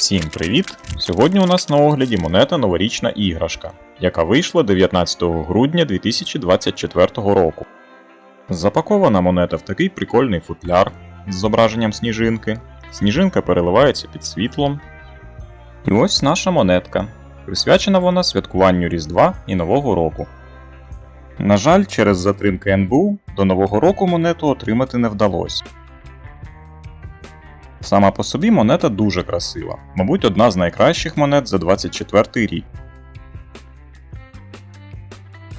Всім привіт! Сьогодні у нас на огляді монета новорічна іграшка, яка вийшла 19 грудня 2024 року. Запакована монета в такий прикольний футляр з зображенням сніжинки. Сніжинка переливається під світлом. І ось наша монетка. Присвячена вона святкуванню Різдва і Нового року. На жаль, через затримки НБУ до Нового року монету отримати не вдалося. Сама по собі монета дуже красива, мабуть, одна з найкращих монет за 24 рік.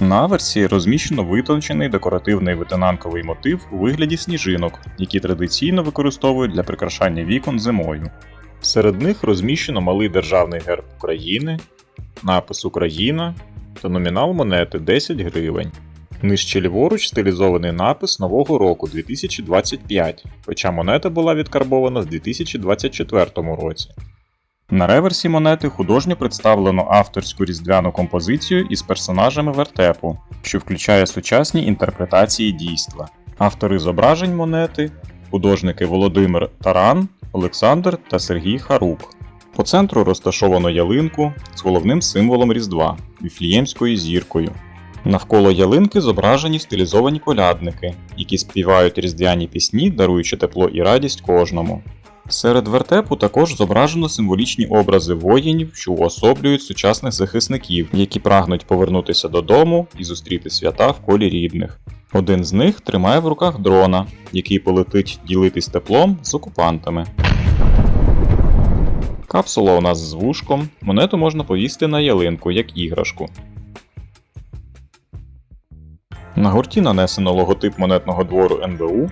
На аверсі розміщено витончений декоративний витинанковий мотив у вигляді сніжинок, які традиційно використовують для прикрашання вікон зимою. Серед них розміщено малий державний герб України, напис Україна та номінал монети 10 гривень. Нижче ліворуч стилізований напис Нового року 2025, хоча монета була відкарбована в 2024 році. На реверсі монети художньо представлено авторську різдвяну композицію із персонажами вертепу, що включає сучасні інтерпретації дійства. Автори зображень монети художники Володимир Таран, Олександр та Сергій Харук. По центру розташовано ялинку з головним символом Різдва віфліємською зіркою. Навколо ялинки зображені стилізовані колядники, які співають різдвяні пісні, даруючи тепло і радість кожному. Серед вертепу також зображено символічні образи воїнів, що уособлюють сучасних захисників, які прагнуть повернутися додому і зустріти свята в колі рідних. Один з них тримає в руках дрона, який полетить ділитись теплом з окупантами. Капсула у нас з вушком, монету можна повісти на ялинку як іграшку. На гурті нанесено логотип монетного двору НБУ,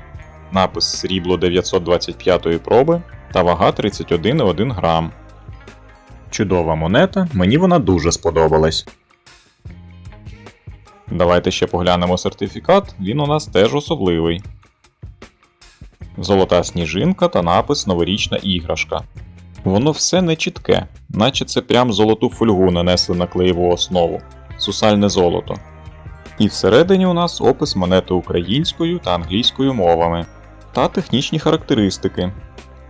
напис срібло 925-ї проби та вага 31,1 грам. Чудова монета, мені вона дуже сподобалась. Давайте ще поглянемо сертифікат, він у нас теж особливий. Золота сніжинка та напис Новорічна іграшка. Воно все не чітке, наче це прям золоту фольгу нанесли на клеєву основу, сусальне золото. І всередині у нас опис монети українською та англійською мовами та технічні характеристики.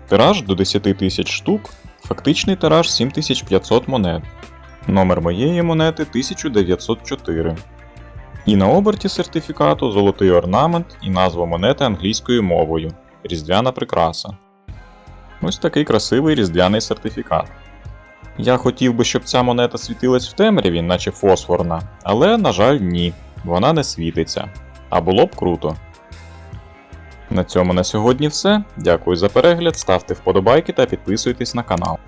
Тираж до 10 тисяч штук, фактичний тираж 7500 монет. Номер моєї монети 1904. І на оберті сертифікату золотий орнамент і назва монети англійською мовою Різдвяна прикраса. Ось такий красивий різдвяний сертифікат. Я хотів би, щоб ця монета світилась в темряві, наче фосфорна, але, на жаль, ні, вона не світиться. А було б круто. На цьому на сьогодні все. Дякую за перегляд, ставте вподобайки та підписуйтесь на канал.